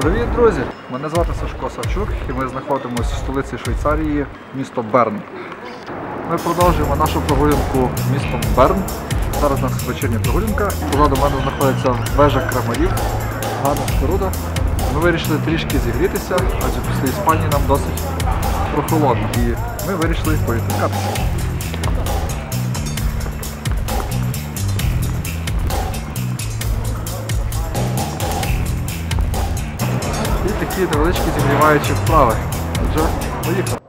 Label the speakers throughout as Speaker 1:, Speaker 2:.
Speaker 1: Привіт, друзі! Мене звати Сашко Савчук і ми знаходимося в столиці Швейцарії, місто Берн. Ми продовжуємо нашу прогулянку містом Берн. Зараз у нас вечірня прогулянка. Позаду мене знаходиться вежа Крамарів, гарна споруда. Ми вирішили трішки зігрітися, адже після Іспанії нам досить прохолодно. І ми вирішили повітрякатися. І такі невеличкі зігріваючі вправи. Отже, поїхали.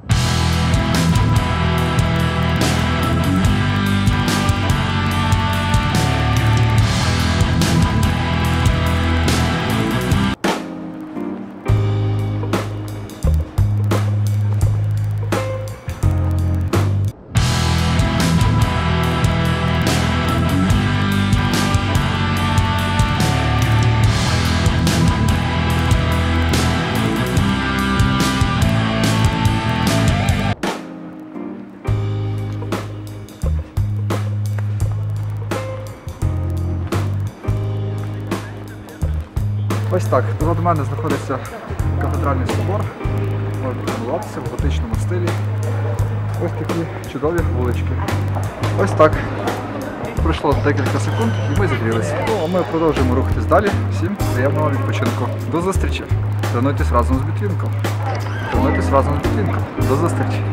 Speaker 1: Ось так. Позаду мене знаходиться кафедральний собор. Можна в готичному стилі. Ось такі чудові вулички. Ось так. Пройшло декілька секунд і ми зігрілися. Ну, а ми продовжуємо рухатись далі. Всім приємного відпочинку. До зустрічі. Тренуйтесь разом з Бітвінком. Тренуйтесь разом з Бітвінком. До зустрічі.